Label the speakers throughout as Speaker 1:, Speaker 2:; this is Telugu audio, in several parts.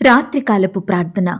Speaker 1: రాత్రికాలపు ప్రార్థన.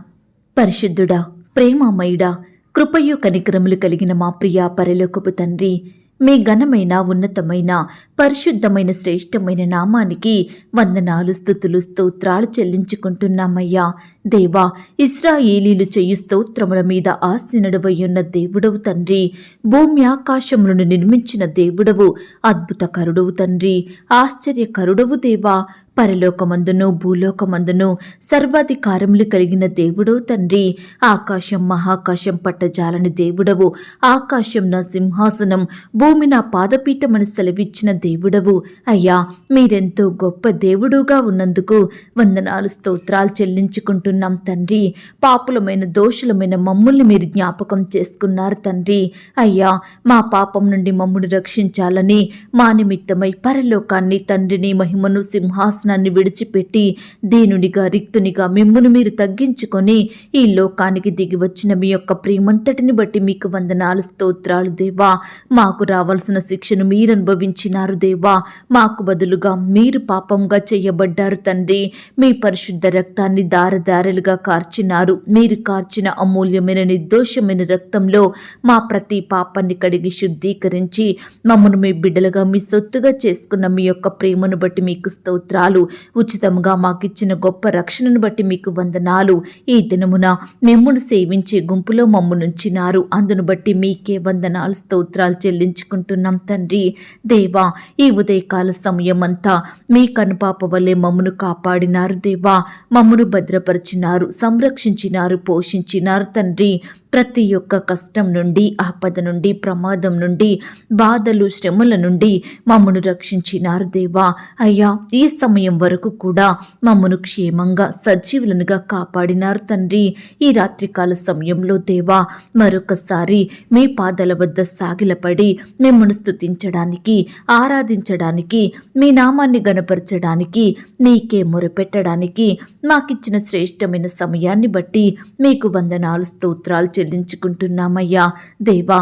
Speaker 1: పరిశుద్ధుడా ప్రేమామయుడా కృపయు కనికరములు కలిగిన మా ప్రియ పరలోకపు తండ్రి మీ ఘనమైన ఉన్నతమైన పరిశుద్ధమైన శ్రేష్టమైన నామానికి వందనాలు స్థుతులు స్తోత్రాలు చెల్లించుకుంటున్నామయ్యా. దేవా ఇస్రాయేలీలు చెయ్యి స్తోత్రముల మీద ఆసీనుడవయ్యున్న దేవుడవు తండ్రి భూమి ఆకాశములను నిర్మించిన దేవుడవు అద్భుతకరుడవు తండ్రి ఆశ్చర్యకరుడవు దేవా. పరలోకమందును భూలోకమందును సర్వాధికారములు కలిగిన దేవుడో తండ్రి. ఆకాశం మహాకాశం పట్టజాలని దేవుడవు. ఆకాశం నా సింహాసనం భూమి నా పాదపీఠమని సెలవిచ్చిన దేవుడవు. అయ్యా మీరెంతో గొప్ప దేవుడుగా ఉన్నందుకు వందనాలు స్తోత్రాలు చెల్లించుకుంటున్నాం తండ్రి. పాపులమైన దోషులమైన మమ్ముల్ని మీరు జ్ఞాపకం చేసుకున్నారు తండ్రి. అయ్యా మా పాపం నుండి మమ్మును రక్షించాలని మా నిమిత్తమై పరలోకాన్ని తండ్రిని మహిమను సింహాసనం శాసనాన్ని విడిచిపెట్టి దీనునిగా రిక్తునిగా మిమ్మును మీరు తగ్గించుకొని ఈ లోకానికి దిగి వచ్చిన మీ యొక్క ప్రేమంతటిని బట్టి మీకు వందనాలు స్తోత్రాలు దేవా. మాకు రావాల్సిన శిక్షను మీరు అనుభవించినారు దేవా. మాకు బదులుగా మీరు పాపంగా చేయబడ్డారు తండ్రి. మీ పరిశుద్ధ రక్తాన్ని దారదారలుగా కార్చినారు. మీరు కార్చిన అమూల్యమైన నిర్దోషమైన రక్తంలో మా ప్రతి పాపాన్ని కడిగి శుద్ధీకరించి మమ్మను మీ బిడ్డలుగా మీ సొత్తుగా చేసుకున్న మీ యొక్క ప్రేమను బట్టి మీకు స్తోత్రాలు ఉచితంగా మాకిచ్చిన గొప్ప రక్షణను బట్టి మీకు వందనాలు. ఈ దినమున మిమ్మును సేవించే గుంపులో మమ్మునుంచినారు. అందును బట్టి మీకే వందనాలు స్తోత్రాలు చెల్లించుకుంటున్నాం తండ్రి. దేవా ఈ ఉదయకాల సమయం అంతా మీ కనుపాప వల్లే మమ్మను కాపాడినారు దేవా. మమ్మను భద్రపరిచినారు సంరక్షించినారు పోషించినారు తండ్రి. ప్రతి ఒక్క కష్టం నుండి ఆపద నుండి ప్రమాదం నుండి బాధలు శ్రమల నుండి మమ్మను రక్షించినారు దేవా. అయ్యా ఈ సమయం వరకు కూడా మమ్మను క్షేమంగా సజీవులనుగా కాపాడినారు తండ్రి. ఈ రాత్రికాల సమయంలో దేవా మరొకసారి మీ పాదాల వద్ద సాగిలపడి మిమ్మను స్తుతించడానికి ఆరాధించడానికి మీ నామాన్ని గనపరచడానికి మీకే మొరపెట్టడానికి మాకిచ్చిన శ్రేష్టమైన సమయాన్ని బట్టి మీకు వందనాలు స్తోత్రాలు చెల్లించుకుంటున్నామయ్యా. దేవా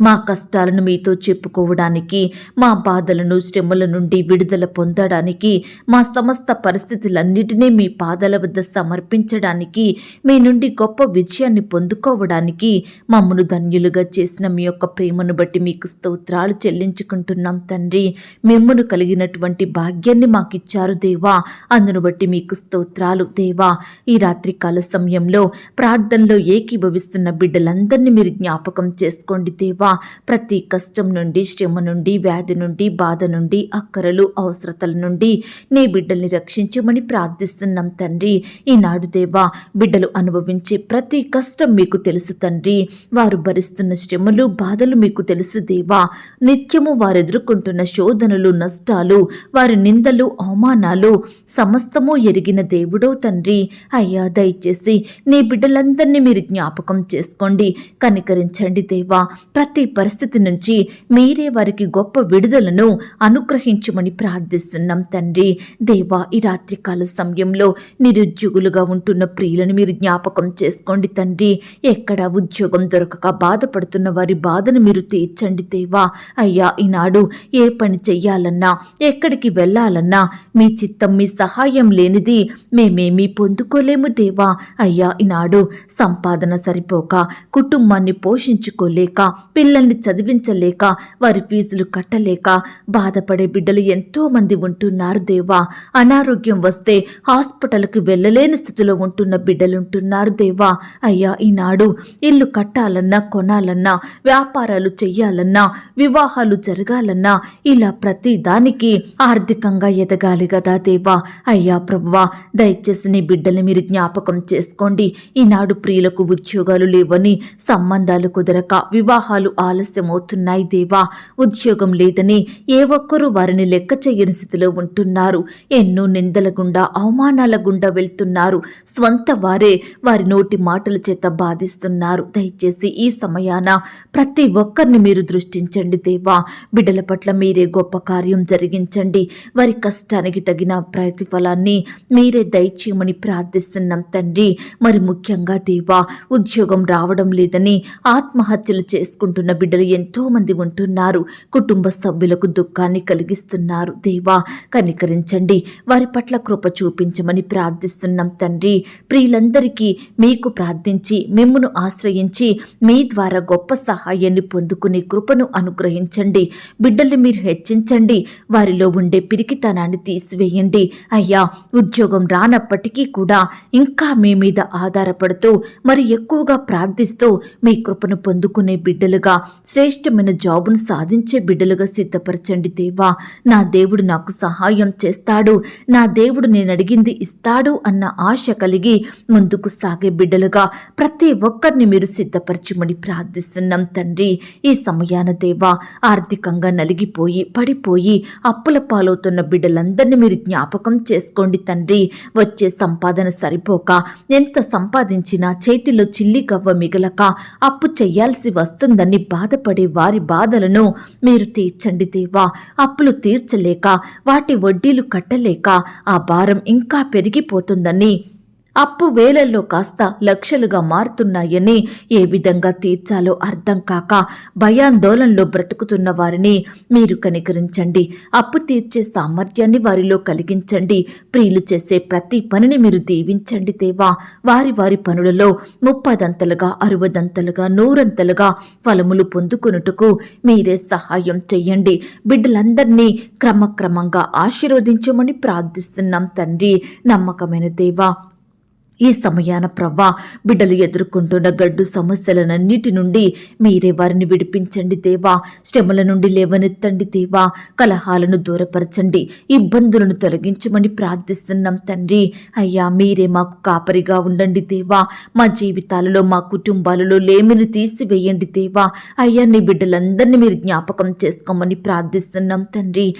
Speaker 1: మా కష్టాలను మీతో చెప్పుకోవడానికి మా బాధలను శ్రమల నుండి విడుదల పొందడానికి మా సమస్త పరిస్థితులన్నిటినీ మీ పాదాల వద్ద సమర్పించడానికి మీ నుండి గొప్ప విజయాన్ని పొందుకోవడానికి మమ్మను ధన్యులుగా చేసిన మీ యొక్క ప్రేమను బట్టి మీకు స్తోత్రాలు చెల్లించుకుంటున్నాం తండ్రి. మిమ్మను కలిగినటువంటి భాగ్యాన్ని మాకిచ్చారు దేవా. అందును బట్టి మీకు స్తోత్రాలు దేవా. ఈ రాత్రి కాల సమయంలో ప్రార్థనలో ఏకీభవిస్తున్న బిడ్డలందరినీ మీరు జ్ఞాపకం చేసుకోండి దేవా. ప్రతి కష్టం నుండి శ్రమ నుండి వ్యాధి నుండి బాధ నుండి అక్కరలు అవసరతల నుండి నీ బిడ్డల్ని రక్షించమని ప్రార్థిస్తున్నాం తండ్రి. ఈనాడు దేవా బిడ్డలు అనుభవించే ప్రతి కష్టం మీకు తెలుసు తండ్రి. వారు భరిస్తున్న శ్రమలు బాధలు మీకు తెలుసు దేవా. నిత్యము వారు ఎదుర్కొంటున్న శోధనలు నష్టాలు వారి నిందలు అవమానాలు సమస్తము ఎరిగిన దేవుడో తండ్రి. అయ్యా దయచేసి నీ బిడ్డలందరినీ మీరు జ్ఞాపకం చేసుకోండి. కనికరించండి దేవా. ప్రతి పరిస్థితి నుంచి మీరే వారికి గొప్ప విడుదలను అనుగ్రహించమని ప్రార్థిస్తున్నాం తండ్రి. దేవా ఈ రాత్రికాల సమయంలో నిరుద్యోగులుగా ఉంటున్న ప్రియులను మీరు జ్ఞాపకం చేసుకోండి తండ్రి. ఎక్కడ ఉద్యోగం దొరకక బాధపడుతున్న వారి బాధను మీరు తీర్చండి దేవా. అయ్యా ఈనాడు ఏ పని చెయ్యాలన్నా ఎక్కడికి వెళ్ళాలన్నా మీ చిత్తం మీ సహాయం లేనిది మేమేమీ పొందుకోలేము దేవా. అయ్యా ఈనాడు సంపాదన సరిపోక కుటుంబాన్ని పోషించుకోలేక పిల్లల్ని చదివించలేక వారి ఫీజులు కట్టలేక బాధపడే బిడ్డలు ఎంతో మంది ఉంటున్నారు దేవా. అనారోగ్యం వస్తే హాస్పిటల్కి వెళ్ళలేని స్థితిలో ఉంటున్న బిడ్డలుంటున్నారు దేవా. అయ్యా ఈనాడు ఇల్లు కట్టాలన్నా కొనాలన్నా వ్యాపారాలు చెయ్యాలన్నా వివాహాలు జరగాలన్నా ఇలా ప్రతి దానికి ఆర్థికంగా ఎదగాలి కదా దేవా. అయ్యా ప్రభువా దయచేసి నీ బిడ్డలు మీరు జ్ఞాపకం చేసుకోండి. ఈనాడు ప్రియులకు ఉద్యోగాలు లేవని సంబంధాలు కుదరక వివాహాలు ఆలస్యమవుతున్నాయి దేవా. ఉద్యోగం లేదని ఏ ఒక్కరూ వారిని లెక్క చేయని స్థితిలో ఉంటున్నారు. ఎన్నో నిందల గుండా అవమానాల గుండా వెళ్తున్నారు. స్వంత వారే వారి నోటి మాటల చేత బాధిస్తున్నారు. దయచేసి ఈ సమయాన ప్రతి ఒక్కరిని మీరు దృష్టించండి దేవా. బిడ్డల పట్ల మీరే గొప్ప కార్యం జరిగించండి. వారి కష్టానికి తగిన ప్రతిఫలాన్ని మీరే దయచేయమని ప్రార్థిస్తున్నాం తండ్రి. మరి ముఖ్యంగా దేవా ఉద్యోగం రావడం లేదని ఆత్మహత్యలు చేసుకుంటున్నారు ఉన్న బిడ్డలు ఎంతో మంది ఉంటున్నారు. కుటుంబ సభ్యులకు దుఃఖాన్ని కలిగిస్తున్నారు. దేవా కనికరించండి. వారి పట్ల కృప చూపించమని ప్రార్థిస్తున్నాం తండ్రి. ప్రియులందరికీ మీకు ప్రార్థించి మిమ్మను ఆశ్రయించి మీ ద్వారా గొప్ప సహాయాన్ని పొందుకునే కృపను అనుగ్రహించండి. బిడ్డల్ని మీరు హెచ్చించండి. వారిలో ఉండే పిరికితనాన్ని తీసివేయండి. అయ్యా ఉద్యోగం రానప్పటికీ కూడా ఇంకా మీ మీద ఆధారపడుతూ మరి ఎక్కువగా ప్రార్థిస్తూ మీ కృపను పొందుకునే బిడ్డలుగా శ్రేష్టమైన జాబును సాధించే బిడ్డలుగా సిద్ధపరచండి దేవా. నా దేవుడు నాకు సహాయం చేస్తాడు. నా దేవుడు నేను అడిగింది ఇస్తాడు అన్న ఆశ కలిగి ముందుకు సాగే బిడ్డలుగా ప్రతి ఒక్కరిని మీరు సిద్ధపరచమని ప్రార్థిస్తున్నాం తండ్రి. ఈ సమయాన దేవా ఆర్థికంగా నలిగిపోయి పడిపోయి అప్పుల పాలవుతున్న బిడ్డలందరినీ మీరు జ్ఞాపకం చేసుకోండి తండ్రి. వచ్చే సంపాదన సరిపోక ఎంత సంపాదించినా చేతిలో చిల్లి గవ్వ మిగలక అప్పు చెయ్యాల్సి వస్తుందని బాధపడే వారి బాధలను మీరు తీర్చండి దేవా అప్పులు తీర్చలేక వాటి వడ్డీలు కట్టలేక ఆ భారం ఇంకా పెరిగిపోతుందని అప్పు వేలల్లో కాస్త లక్షలుగా మారుతున్నాయని ఏ విధంగా తీర్చాలో అర్థం కాక భయాందోళనలో బ్రతుకుతున్న వారిని మీరు కనికరించండి. అప్పు తీర్చే సామర్థ్యాన్ని వారిలో కలిగించండి. ప్రియులు చేసే ప్రతి పనిని మీరు దీవించండి దేవా. వారి వారి పనులలో ముప్పదంతలుగా అరవదంతలుగా నూరంతలుగా ఫలములు పొందుకొనుటకు మీరే సహాయం చెయ్యండి. బిడ్డలందరినీ క్రమక్రమంగా ఆశీర్వదించమని ప్రార్థిస్తున్నాం తండ్రి. నమ్మకమైన దేవా ఈ సమయాన ప్రవ్వా బిడ్డలు ఎదుర్కొంటున్న గడ్డు సమస్యలనన్నిటి నుండి మీరే వారిని విడిపించండి దేవా. శ్రమల నుండి లేవనెత్తండి దేవా. కలహాలను దూరపరచండి. ఇబ్బందులను తొలగించమని ప్రార్థిస్తున్నాం తండ్రి. అయ్యా మీరే మాకు కాపరిగా ఉండండి దేవా. మా జీవితాలలో మా కుటుంబాలలో లేమిని తీసివేయండి దేవా. అయ్యా నీ బిడ్డలందరినీ మీరు జ్ఞాపకం చేసుకోమని ప్రార్థిస్తున్నాం తండ్రి.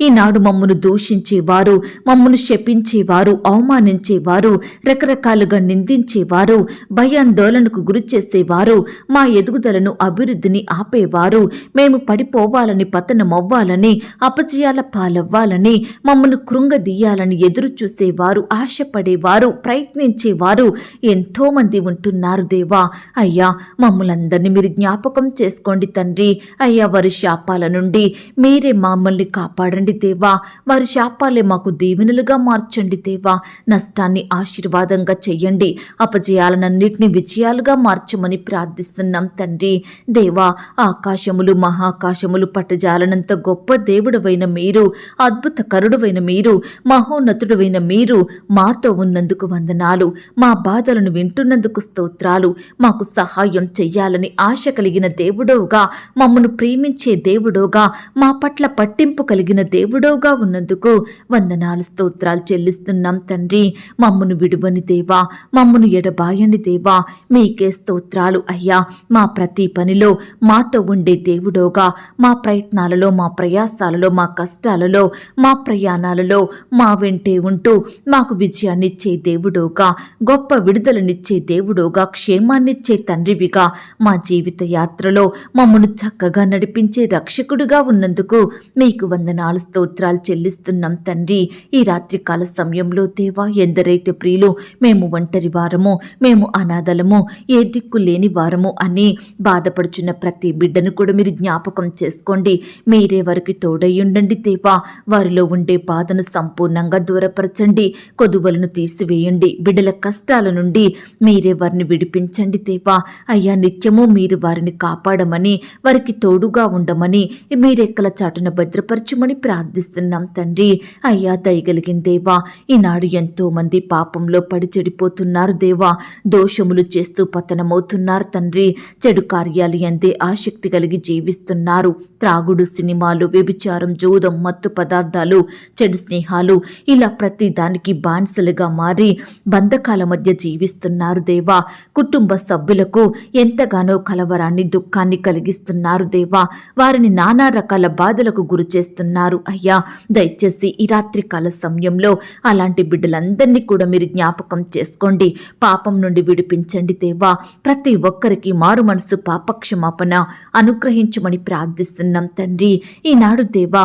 Speaker 1: ఈనాడు మమ్మను దూషించేవారు మమ్మను శపించేవారు అవమానించేవారు రకరకాలుగా నిందించేవారు భయాందోళనకు గురి చేసేవారు మా ఎదుగుదలను అభివృద్ధిని ఆపేవారు మేము పడిపోవాలని పతనమవ్వాలని అపజయాల పాలవ్వాలని మమ్మను కృంగదీయాలని ఎదురు చూసేవారు ఆశపడేవారు ప్రయత్నించేవారు ఎంతోమంది ఉంటున్నారు దేవా. అయ్యా మమ్మలందరినీ మీరు జ్ఞాపకం చేసుకోండి తండ్రి. అయ్యా వారి శాపాల నుండి మీరే మమ్మల్ని కాపాడండి దేవా. వారి శాపాలే మాకు దీవెనలుగా మార్చండి దేవా. నష్టాన్ని ఆశీర్వాదంగా చెయ్యండి అపజయాలనన్నిటిని విజయాలుగా మార్చమని ప్రార్థిస్తున్నాం తండ్రి. దేవా ఆకాశములు మహాకాశములు పట్టజాలనంత గొప్ప దేవుడవైన మీరు అద్భుత కరుడువైన మీరు మహోన్నతుడవైన మీరు మాతో ఉన్నందుకు వందనాలు. మా బాధలను వింటున్నందుకు స్తోత్రాలు. మాకు సహాయం చెయ్యాలని ఆశ కలిగిన దేవుడోగా మమ్మను ప్రేమించే దేవుడోగా మా పట్ల పట్టింపు కలిగిన దేవుడోగా ఉన్నందుకు వందనాలు స్తోత్రాలు చెల్లిస్తున్నాం తండ్రి. మమ్మను విడువని దేవా మమ్మను ఎడబాయని దేవా మీకే స్తోత్రాలు అయ్యా. మా ప్రతి పనిలో మాతో ఉండే దేవుడోగా మా ప్రయత్నాలలో మా ప్రయాసాలలో మా కష్టాలలో మా ప్రయాణాలలో మా వెంటే ఉంటూ మాకు విజయాన్నిచ్చే దేవుడోగా గొప్ప విడుదలనిచ్చే దేవుడోగా క్షేమాన్నిచ్చే తండ్రివిగా మా జీవిత యాత్రలో మమ్మను చక్కగా నడిపించే రక్షకుడుగా ఉన్నందుకు మీకు వందనాలు స్తోత్రాలు చెల్లిస్తున్నాం తండ్రి. ఈ రాత్రికాల సమయంలో దేవా ఎందరైతే ప్రియులు మేము ఒంటరి వారము మేము అనాథలము ఏ దిక్కు లేని వారము అని బాధపడుచున్న ప్రతి బిడ్డను కూడా మీరు జ్ఞాపకం చేసుకోండి. మీరే వారికి తోడయ్యుండండి దేవా. వారిలో ఉండే బాధను సంపూర్ణంగా దూరపరచండి. కొదువలను తీసివేయండి. బిడ్డల కష్టాల నుండి మీరే వారిని విడిపించండి దేవా. అయ్యా నిత్యము మీరు వారిని కాపాడమని వారికి తోడుగా ఉండమని మీరెక్కల చాటున భద్రపరచమని ప్రార్థిస్తున్నాం తండ్రి. అయ్యా దయగలిగిన దేవా ఈనాడు ఎంతో మంది పాపంలో పడి చెడిపోతున్నారు దేవా. దోషములు చేస్తూ పతనమవుతున్నారు తండ్రి. చెడు కార్యాలు ఎందే ఆసక్తి కలిగి జీవిస్తున్నారు. త్రాగుడు సినిమాలు వ్యభిచారం జూదం మత్తు పదార్థాలు చెడు స్నేహాలు ఇలా ప్రతి దానికి బానిసలుగా మారి బంధకాల మధ్య జీవిస్తున్నారు దేవా. కుటుంబ సభ్యులకు ఎంతగానో కలవరాన్ని దుఃఖాన్ని కలిగిస్తున్నారు దేవా. వారిని నానా రకాల బాధలకు గురి చేస్తున్నారు అయ్యా దయచేసి ఈ రాత్రి కాల సమయంలో అలాంటి బిడ్డలందరినీ కూడా మీరు జ్ఞాపకం చేసుకోండి. పాపం నుండి విడిపించండి దేవా. ప్రతి ఒక్కరికి మారు మనసు పాపక్షమాపణ అనుగ్రహించమని ప్రార్థిస్తున్నాం తండ్రి. ఈనాడు దేవా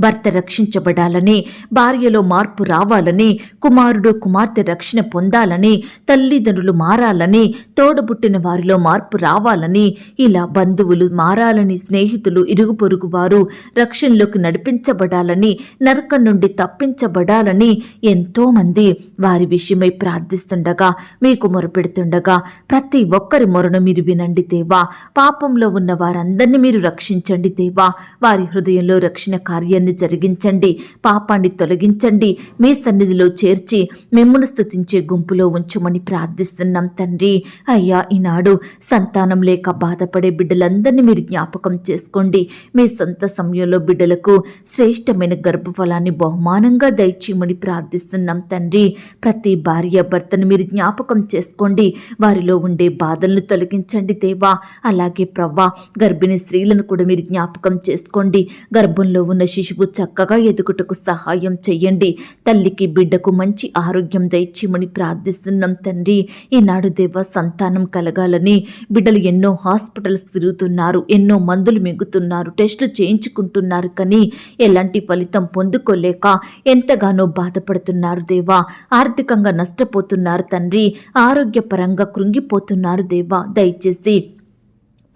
Speaker 1: భర్త రక్షించబడాలని భార్యలో మార్పు రావాలని కుమారుడు కుమార్తె రక్షణ పొందాలని తల్లిదండ్రులు మారాలని తోడబుట్టిన వారిలో మార్పు రావాలని ఇలా బంధువులు మారాలని స్నేహితులు ఇరుగు పొరుగు వారు రక్షణలోకి నడిపించబడాలని నరకం నుండి తప్పించబడాలని ఎంతోమంది వారి విషయమై ప్రార్థిస్తుండగా మీకు మొరపెడుతుండగా ప్రతి ఒక్కరి మొరను మీరు వినండి దేవా. పాపంలో ఉన్న వారందరినీ మీరు రక్షించండి దేవా. వారి హృదయంలో రక్షణ కార్యాన్ని జరిగించండి పాపాన్ని తొలగించండి మీ సన్నిధిలో చేర్చి మిమ్మల్ని స్థుతించే గుంపులో ఉంచమని ప్రార్థిస్తున్నాం తండ్రి. అయ్యా ఈనాడు సంతానం లేక బాధపడే బిడ్డలందరినీ మీరు జ్ఞాపకం చేసుకోండి. మీ సొంత సమయంలో బిడ్డలకు శ్రేష్టమైన గర్భఫలాన్ని బహుమానంగా దయచేయమని ప్రార్థిస్తున్నాం తండ్రి. ప్రతి భార్య భర్తను మీరు జ్ఞాపకం చేసుకోండి. వారిలో ఉండే బాధలను తొలగించండి దేవా. అలాగే ప్రవ్వా గర్భిణీ స్త్రీలను కూడా మీరు జ్ఞాపకం చేసుకోండి. గర్భంలో ఉన్న శిశువు చక్కగా ఎదుగుటకు సహాయం చెయ్యండి. తల్లికి బిడ్డకు మంచి ఆరోగ్యం దయచేయమని ప్రార్థిస్తున్నాం తండ్రి. ఈనాడు దేవ సంతానం కలగాలని బిడ్డలు ఎన్నో హాస్పిటల్స్ తిరుగుతున్నారు ఎన్నో మందులు మిగుతున్నారు టెస్టులు చేయించుకుంటున్నారు కానీ ఎలాంటి ఫలితం పొందుకోలేక ఎంతగానో బాధపడుతున్నారు దేవా. ఆర్థికంగా నష్టపోతున్నారు తండ్రి. ఆరోగ్యపరంగా కృంగిపోతున్నారు దేవా. దయచేసి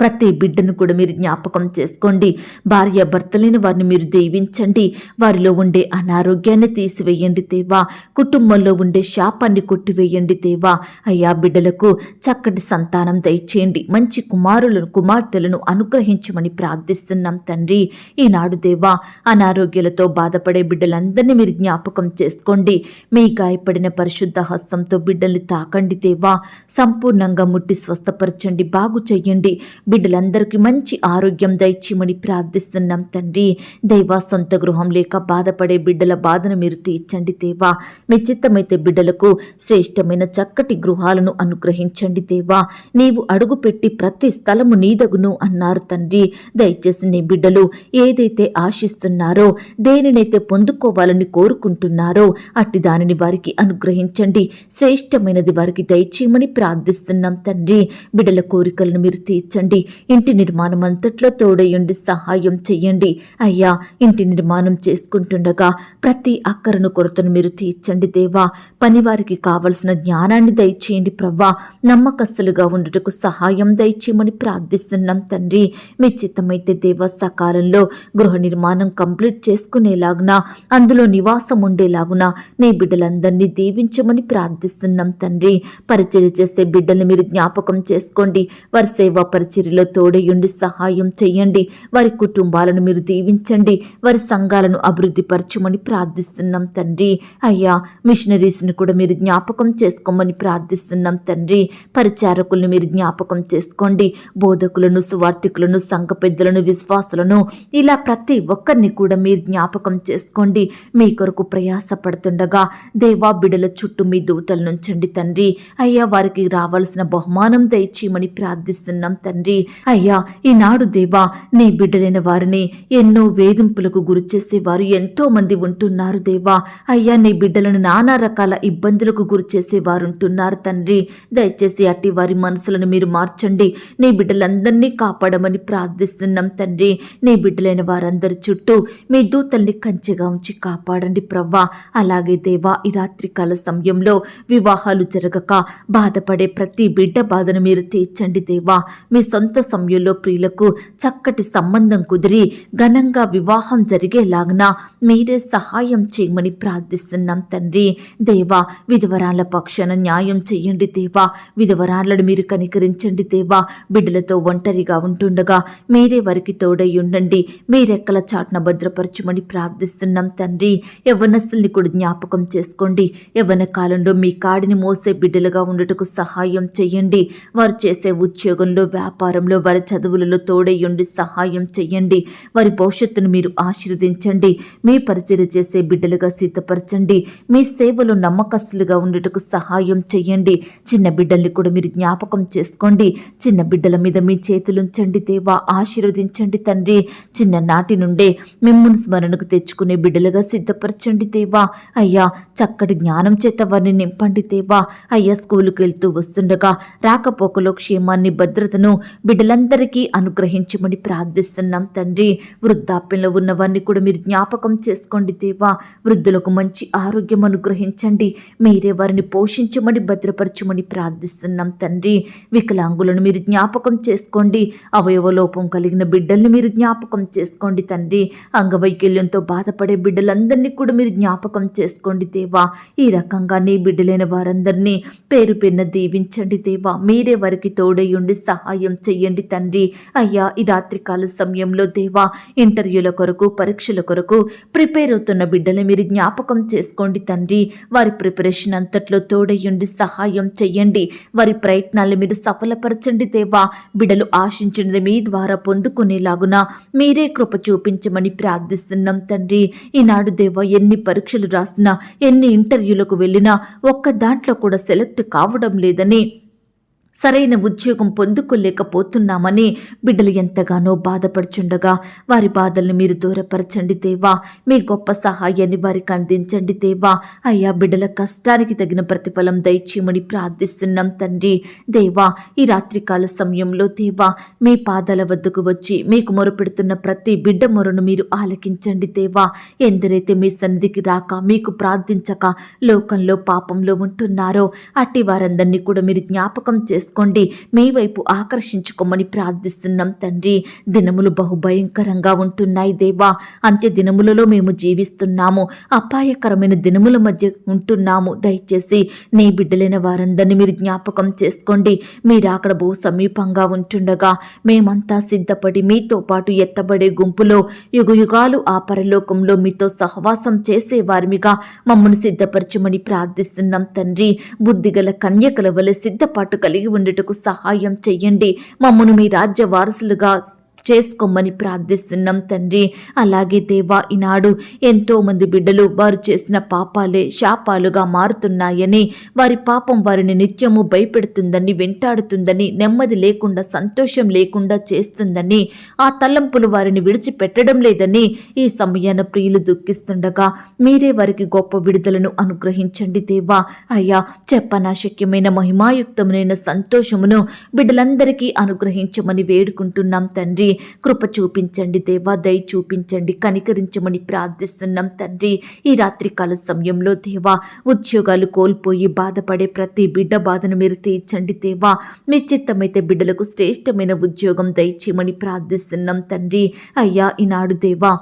Speaker 1: ప్రతి బిడ్డను కూడా మీరు జ్ఞాపకం చేసుకోండి. భార్య భర్తలైన వారిని మీరు దీవించండి. వారిలో ఉండే అనారోగ్యాన్ని తీసివేయండి దేవా. కుటుంబంలో ఉండే శాపాన్ని కొట్టివేయండి దేవా. అయ్యా బిడ్డలకు చక్కటి సంతానం దయచేయండి. మంచి కుమారులను కుమార్తెలను అనుగ్రహించమని ప్రార్థిస్తున్నాం తండ్రి. ఈనాడు దేవా అనారోగ్యాలతో బాధపడే బిడ్డలందరినీ మీరు జ్ఞాపకం చేసుకోండి. మీ గాయపడిన పరిశుద్ధ హస్తంతో బిడ్డల్ని తాకండి దేవా. సంపూర్ణంగా ముట్టి స్వస్థపరచండి బాగు చెయ్యండి బిడ్డలందరికీ మంచి ఆరోగ్యం దయచేయమని ప్రార్థిస్తున్నాం తండ్రి. దైవ సొంత గృహం లేక బాధపడే బిడ్డల బాధను మీరు తీర్చండి దేవా. మీ చిత్తమైతే బిడ్డలకు శ్రేష్టమైన చక్కటి గృహాలను అనుగ్రహించండి దేవా. నీవు అడుగుపెట్టి ప్రతి స్థలము నీదగును అన్నారు తండ్రి. దయచేసి నీ బిడ్డలు ఏదైతే ఆశిస్తున్నారో దేనినైతే పొందుకోవాలని కోరుకుంటున్నారో అట్టి దానిని వారికి అనుగ్రహించండి. శ్రేష్టమైనది వారికి దయచేయమని ప్రార్థిస్తున్నాం తండ్రి. బిడ్డల కోరికలను మీరు తీర్చండి. ఇంటి నిర్మాణం అంతట్లో తోడయుండి సహాయం చెయ్యండి. అయ్యా ఇంటి నిర్మాణం చేసుకుంటుండగా ప్రతి అక్కరను కొరతను మీరు తీర్చండి దేవా. పనివారికి కావలసిన జ్ఞానాన్ని దయచేయండి ప్రవ్వా. నమ్మకస్తులుగా ఉండుటకు సహాయం దయచేయమని ప్రార్థిస్తున్నాం తండ్రి. మీ చిత్తమైతే దేవ సకాలంలో గృహ నిర్మాణం కంప్లీట్ చేసుకునేలాగున అందులో నివాసం ఉండేలాగున నీ బిడ్డలందరినీ దీవించమని ప్రార్థిస్తున్నాం తండ్రి. పరిచయం చేసే బిడ్డల్ని మీరు జ్ఞాపకం చేసుకోండి. వారి సేవా పరిచర్యలో తోడయుండి సహాయం చేయండి వారి కుటుంబాలను మీరు దీవించండి. వారి సంఘాలను అభివృద్ధి పరచమని ప్రార్థిస్తున్నాం తండ్రి. అయ్యా మిషనరీస్ని కూడా మీరు జ్ఞాపకం చేసుకోమని ప్రార్థిస్తున్నాం తండ్రి. పరిచారకులను మీరు జ్ఞాపకం చేసుకోండి. బోధకులను సువార్థికులను సంఘ పెద్దలను విశ్వాసులను ఇలా ప్రతి ఒక్కరిని కూడా మీరు జ్ఞాపకం చేసుకోండి. మీ కొరకు ప్రయాసపడుతుండగా దేవా బిడల చుట్టూ మీ దూతలు నుంచండి తండ్రి. అయ్యా వారికి రావాల్సిన బహుమానం దయచేయమని ప్రార్థిస్తున్నాం తండ్రి. అయ్యా ఈనాడు దేవా నీ బిడ్డలైన వారిని ఎన్నో వేధింపులకు గురి చేసేవారు ఎంతో మంది ఉంటున్నారు దేవా. అయ్యా నీ బిడ్డలను నానా రకాల ఇబ్బందులకు గురి చేసేవారు ఉంటున్నారు తండ్రి. దయచేసి అట్టి వారి మనసులను మీరు మార్చండి. నీ బిడ్డలందరినీ కాపాడమని ప్రార్థిస్తున్నాం తండ్రి. నీ బిడ్డలైన వారందరి చుట్టూ మీ దూతల్ని కంచెగా ఉంచి కాపాడండి ప్రవ్వా. అలాగే దేవా ఈ రాత్రికాల సమయంలో వివాహాలు జరగక బాధపడే ప్రతి బిడ్డ బాధను మీరు తీర్చండి దేవా. మీ సొంత సమయంలో ప్రియులకు చక్కటి సంబంధం కుదిరి ఘనంగా వివాహం జరిగేలాగున మీరే సహాయం చేయమని ప్రార్థిస్తున్నాం తండ్రి. దేవా విధవరాల పక్షాన న్యాయం చెయ్యండి దేవా. విధవరాళ్ళను మీరు కనికరించండి దేవా. బిడ్డలతో ఒంటరిగా ఉంటుండగా మీరే వారికి తోడై ఉండండి. మీరెక్కల చాటున భద్రపరచమని ప్రార్థిస్తున్నాం తండ్రి. యవ్వనస్తుల్ని కూడా జ్ఞాపకం చేసుకోండి. యవ్వన కాలంలో మీ కాడిని మోసే బిడ్డలుగా ఉండటకు సహాయం చెయ్యండి వారు చేసే ఉద్యోగంలో వ్యాపారం వ్యాపారంలో వారి చదువులలో తోడై ఉండి సహాయం చెయ్యండి. వారి భవిష్యత్తును మీరు ఆశీర్వదించండి. మీ పరిచయం చేసే బిడ్డలుగా సిద్ధపరచండి. మీ సేవలో నమ్మకస్తులుగా ఉండేటకు సహాయం చెయ్యండి. చిన్న బిడ్డల్ని కూడా మీరు జ్ఞాపకం చేసుకోండి. చిన్న బిడ్డల మీద మీ చేతులుంచండి దేవా. ఆశీర్వదించండి తండ్రి. చిన్ననాటి నుండే మిమ్మల్ని స్మరణకు తెచ్చుకునే బిడ్డలుగా సిద్ధపరచండి దేవా. అయ్యా చక్కటి జ్ఞానం చేత వారిని నింపండి దేవా. అయ్యా స్కూలుకు వెళ్తూ వస్తుండగా రాకపోకలో క్షేమాన్ని భద్రతను బిడ్డలందరికీ అనుగ్రహించమని ప్రార్థిస్తున్నాం తండ్రి. వృద్ధాప్యంలో ఉన్నవారిని కూడా మీరు జ్ఞాపకం చేసుకోండి దేవా. వృద్ధులకు మంచి ఆరోగ్యం అనుగ్రహించండి. మీరే వారిని పోషించమని భద్రపరచమని ప్రార్థిస్తున్నాం తండ్రి. వికలాంగులను మీరు జ్ఞాపకం చేసుకోండి. అవయవ లోపం కలిగిన బిడ్డల్ని మీరు జ్ఞాపకం చేసుకోండి తండ్రి. అంగవైకల్యంతో బాధపడే బిడ్డలందరినీ కూడా మీరు జ్ఞాపకం చేసుకోండి దేవా. ఈ రకంగా నీ బిడ్డలైన వారందరినీ పేరు పెన్న దీవించండి దేవా. మీరే వారికి తోడై ఉండి సహాయం చెయ్యండి తండ్రి. అయ్యా ఈ రాత్రికాల సమయంలో దేవా ఇంటర్వ్యూల కొరకు పరీక్షల కొరకు ప్రిపేర్ అవుతున్న బిడ్డలు మీరు జ్ఞాపకం చేసుకోండి తండ్రి. వారి ప్రిపరేషన్ అంతట్లో తోడయ్యుండి సహాయం చెయ్యండి. వారి ప్రయత్నాలు మీరు సఫలపరచండి దేవా. బిడ్డలు ఆశించినది మీ ద్వారా పొందుకునేలాగున మీరే కృప చూపించమని ప్రార్థిస్తున్నాం తండ్రి. ఈనాడు దేవా ఎన్ని పరీక్షలు రాసినా ఎన్ని ఇంటర్వ్యూలకు వెళ్ళినా ఒక్క దాంట్లో కూడా సెలెక్ట్ కావడం లేదని సరైన ఉద్యోగం పొందుకోలేకపోతున్నామని బిడ్డలు ఎంతగానో బాధపడుచుండగా వారి బాధల్ని మీరు దూరపరచండి దేవా. మీ గొప్ప సహాయాన్ని వారికి అందించండి దేవా. అయ్యా బిడ్డల కష్టానికి తగిన ప్రతిఫలం దయచేయమని ప్రార్థిస్తున్నాం తండ్రి. దేవా ఈ రాత్రికాల సమయంలో దేవా మీ పాదాల వద్దకు వచ్చి మీకు మొరుపెడుతున్న ప్రతి బిడ్డ మొరను మీరు ఆలకించండి దేవా. ఎందరైతే మీ సన్నిధికి రాక మీకు ప్రార్థించక లోకంలో పాపంలో ఉంటున్నారో అట్టి వారందరినీ కూడా మీరు జ్ఞాపకం చేసుకోండి. మీ వైపు ఆకర్షించుకోమని ప్రార్థిస్తున్నాం తండ్రి. దినములు బహుభయంకరంగా ఉంటున్నాయి దేవా. అంత్య దినములలో మేము జీవిస్తున్నాము. అపాయకరమైన దినముల మధ్య ఉంటున్నాము. దయచేసి నీ బిడ్డలైన వారందరినీ మీరు జ్ఞాపకం చేసుకోండి. మీరు అక్కడ బహు సమీపంగా ఉంటుండగా మేమంతా సిద్ధపడి మీతో పాటు ఎత్తబడే గుంపులో యుగయుగాలు ఆ పరలోకంలో మీతో సహవాసం చేసే వారిమిగా మమ్మల్ని సిద్ధపరచమని ప్రార్థిస్తున్నాం తండ్రి. బుద్ధిగల కన్యకల వలె సిద్ధపాటు కలిగి ఉండుటకు సహాయం చెయ్యండి. మమ్మను మీ రాజ్య వారసులుగా చేసుకోమని ప్రార్థిస్తున్నాం తండ్రి. అలాగే దేవా ఈనాడు ఎంతో మంది బిడ్డలు వారు చేసిన పాపాలే శాపాలుగా మారుతున్నాయని వారి పాపం వారిని నిత్యము భయపెడుతుందని వెంటాడుతుందని నెమ్మది లేకుండా సంతోషం లేకుండా చేస్తుందని ఆ తలంపులు వారిని విడిచిపెట్టడం లేదని ఈ సమయాన ప్రియులు దుఃఖిస్తుండగా మీరే వారికి గొప్ప విడుదలను అనుగ్రహించండి దేవా. అయ్యా చెప్పనాశక్యమైన మహిమాయుక్తమైన సంతోషమును బిడ్డలందరికీ అనుగ్రహించమని వేడుకుంటున్నాం తండ్రి. కృప చూపించండి దేవా దయ చూపించండి కనికరించమని ప్రార్థిస్తున్నాం తండ్రి. ఈ రాత్రికాల సమయంలో దేవా ఉద్యోగాలు కోల్పోయి బాధపడే ప్రతి బిడ్డ బాధను మీరు తీర్చండి దేవా. మీ చిత్తమైతే బిడ్డలకు శ్రేష్టమైన ఉద్యోగం దయచేయమని ప్రార్థిస్తున్నాం తండ్రి. అయ్యా ఈనాడు దేవా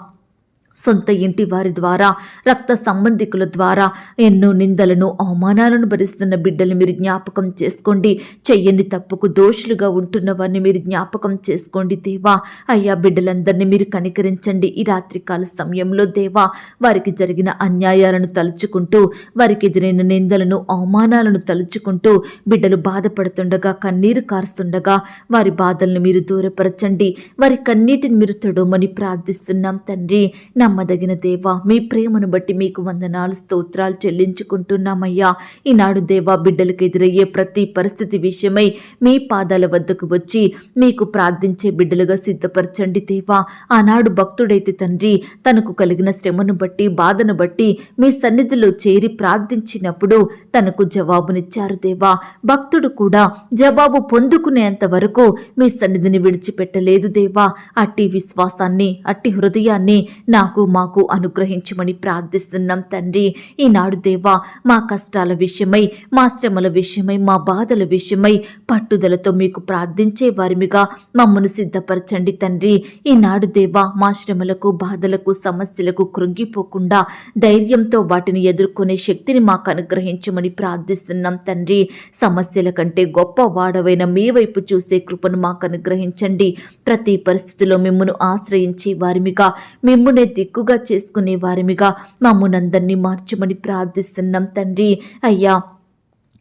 Speaker 1: సొంత ఇంటి వారి ద్వారా రక్త సంబంధికుల ద్వారా ఎన్నో నిందలను అవమానాలను భరిస్తున్న బిడ్డలు మీరు జ్ఞాపకం చేసుకోండి. చెయ్యని తప్పుకు దోషులుగా ఉంటున్న వారిని మీరు జ్ఞాపకం చేసుకోండి దేవా. అయ్యా బిడ్డలందరినీ మీరు కనికరించండి. ఈ రాత్రికాల సమయంలో దేవా వారికి జరిగిన అన్యాయాలను తలుచుకుంటూ వారికి ఎదురైన నిందలను అవమానాలను తలుచుకుంటూ బిడ్డలు బాధపడుతుండగా కన్నీరు కారుస్తుండగా వారి బాధలను మీరు దూరపరచండి. వారి కన్నీటిని మీరు తొడమని ప్రార్థిస్తున్నాం తండ్రి. నమ్మదగిన దేవా మీ ప్రేమను బట్టి మీకు వందనాలు స్తోత్రాలు చెల్లించుకుంటున్నామయ్యా. ఈనాడు దేవా బిడ్డలకు ఎదురయ్యే ప్రతి పరిస్థితి విషయమై మీ పాదాల వద్దకు వచ్చి మీకు ప్రార్థించే బిడ్డలుగా సిద్ధపరచండి దేవా. ఆనాడు భక్తుడైతే తండ్రి తనకు కలిగిన శ్రమను బట్టి బాధను బట్టి మీ సన్నిధిలో చేరి ప్రార్థించినప్పుడు తనకు జవాబునిచ్చారు దేవా. భక్తుడు కూడా జవాబు పొందుకునేంత వరకు మీ సన్నిధిని విడిచిపెట్టలేదు దేవా. అట్టి విశ్వాసాన్ని అట్టి హృదయాన్ని నా నాకు మాకు అనుగ్రహించమని ప్రార్థిస్తున్నాం తండ్రి. ఈనాడు దేవా మా కష్టాల విషయమై మా శ్రమల విషయమై మా బాధల విషయమై పట్టుదలతో మీకు ప్రార్థించే వారిమిగా మమ్మను సిద్ధపరచండి తండ్రి. ఈనాడు దేవా మా శ్రమలకు బాధలకు సమస్యలకు కృంగిపోకుండా ధైర్యంతో వాటిని ఎదుర్కొనే శక్తిని మాకు అనుగ్రహించమని ప్రార్థిస్తున్నాం తండ్రి. సమస్యల కంటే గొప్ప వాడవైన మీ వైపు చూసే కృపను మాకు అనుగ్రహించండి. ప్రతి పరిస్థితిలో మిమ్మను ఆశ్రయించే వారిమిగా మిమ్మునే దిక్కుగా చేసుకునే వారిమిగా మమ్మునందరినీ మార్చమని ప్రార్థిస్తున్నాం తండ్రి. అయ్యా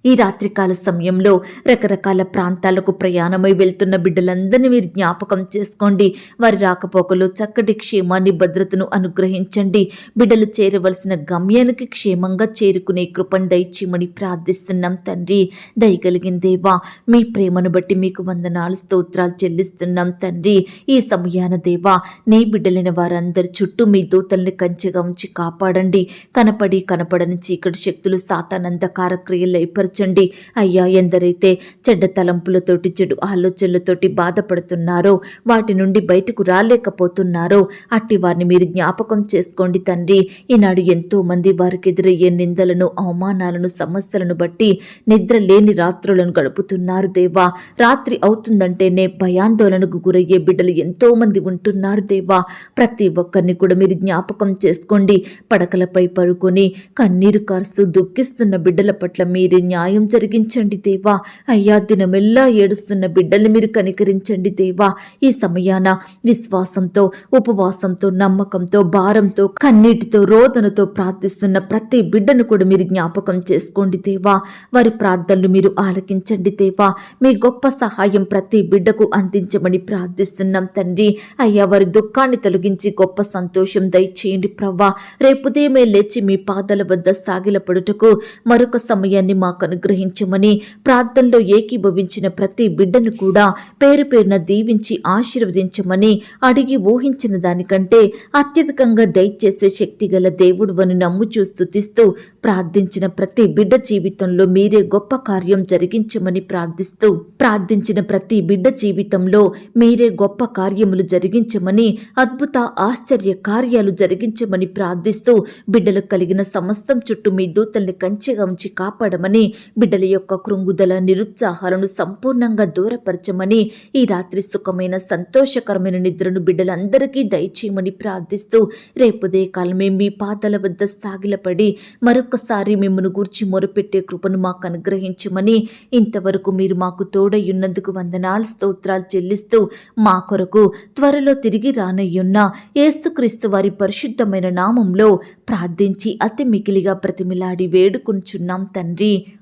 Speaker 1: ఈ రాత్రికాల సమయంలో రకరకాల ప్రాంతాలకు ప్రయాణమై వెళ్తున్న బిడ్డలందరినీ మీరు జ్ఞాపకం చేసుకోండి. వారి రాకపోకలో చక్కటి క్షేమాన్ని భద్రతను అనుగ్రహించండి. బిడ్డలు చేరవలసిన గమ్యానికి క్షేమంగా చేరుకునే కృపను దయచేయమని ప్రార్థిస్తున్నాం తండ్రి. దయగలిగిందేవా మీ ప్రేమను బట్టి మీకు వందనాలు స్తోత్రాలు చెల్లిస్తున్నాం తండ్రి. ఈ సమయాన దేవా నీ బిడ్డలైన వారందరి చుట్టూ మీ దూతల్ని కంచెగా ఉంచి కాపాడండి. కనపడి కనపడని చీకటి శక్తులు సాతానందకార క్రియలు స్వస్థపరచండి అయ్యా ఎందరైతే చెడ్డ తలంపులతోటి చెడు ఆలోచనలతోటి బాధపడుతున్నారో వాటి నుండి బయటకు రాలేకపోతున్నారో అట్టి వారిని మీరు జ్ఞాపకం చేసుకోండి తండ్రి. ఈనాడు ఎంతో మంది వారికి ఎదురయ్యే నిందలను అవమానాలను సమస్యలను బట్టి నిద్ర లేని రాత్రులను గడుపుతున్నారు దేవా. రాత్రి అవుతుందంటేనే భయాందోళనకు గురయ్యే బిడ్డలు ఎంతో మంది ఉంటున్నారు దేవా. ప్రతి ఒక్కరిని కూడా మీరు జ్ఞాపకం చేసుకోండి. పడకలపై పడుకొని కన్నీరు కారుస్తూ దుఃఖిస్తున్న బిడ్డల పట్ల మీరే న్యాయం జరిగించండి దేవా. అయ్యా దినమెల్లా ఏడుస్తున్న బిడ్డల్ని మీరు కనికరించండి దేవా. ఈ సమయాన విశ్వాసంతో ఉపవాసంతో నమ్మకంతో భారంతో కన్నీటితో రోదనతో ప్రార్థిస్తున్న ప్రతి బిడ్డను కూడా మీరు జ్ఞాపకం చేసుకోండి దేవా. వారి ప్రార్థనలు మీరు ఆలకించండి దేవా. మీ గొప్ప సహాయం ప్రతి బిడ్డకు అందించమని ప్రార్థిస్తున్నాం తండ్రి. అయ్యా వారి దుఃఖాన్ని తొలగించి గొప్ప సంతోషం దయచేయండి ప్రవ్వా. రేపుదేమే లేచి మీ పాదాల వద్ద సాగిలపడుటకు మరొక సమయాన్ని మాకు అనుగ్రహించమని ప్రార్థనలో ఏకీభవించిన ప్రతి బిడ్డను కూడా పేరు పేరున దీవించి ఆశీర్వదించమని అడిగి ఊహించిన దానికంటే అత్యధికంగా దయచేసే శక్తి గల దేవుడు అని నమ్ముచూ స్థుతిస్తూ ప్రార్థించిన ప్రతి బిడ్డ జీవితంలో మీరే గొప్ప కార్యం జరిగించమని ప్రార్థిస్తూ ప్రార్థించిన ప్రతి బిడ్డ జీవితంలో మీరే గొప్ప కార్యములు జరిగించమని అద్భుత ఆశ్చర్య కార్యాలు జరిగించమని ప్రార్థిస్తూ బిడ్డలకు కలిగిన సమస్తం చుట్టూ మీ దూతల్ని కంచెగా ఉంచి కాపాడమని బిడ్డల యొక్క కృంగుదల నిరుత్సాహాలను సంపూర్ణంగా దూరపరచమని ఈ రాత్రి సుఖమైన సంతోషకరమైన నిద్రను బిడ్డలందరికీ దయచేయమని ప్రార్థిస్తూ రేపుదే కాలమే మీ పాదల వద్ద సాగిలపడి మరొకసారి మిమ్మను గూర్చి మొరపెట్టే కృపను మాకు అనుగ్రహించమని ఇంతవరకు మీరు మాకు తోడయ్యున్నందుకు వందనాలు స్తోత్రాలు చెల్లిస్తూ మా కొరకు త్వరలో తిరిగి రానయ్యున్న యేసుక్రీస్తు వారి పరిశుద్ధమైన నామంలో ప్రార్థించి అతి మికిలిగా ప్రతిమిలాడి వేడుకుంచున్నాం తండ్రి.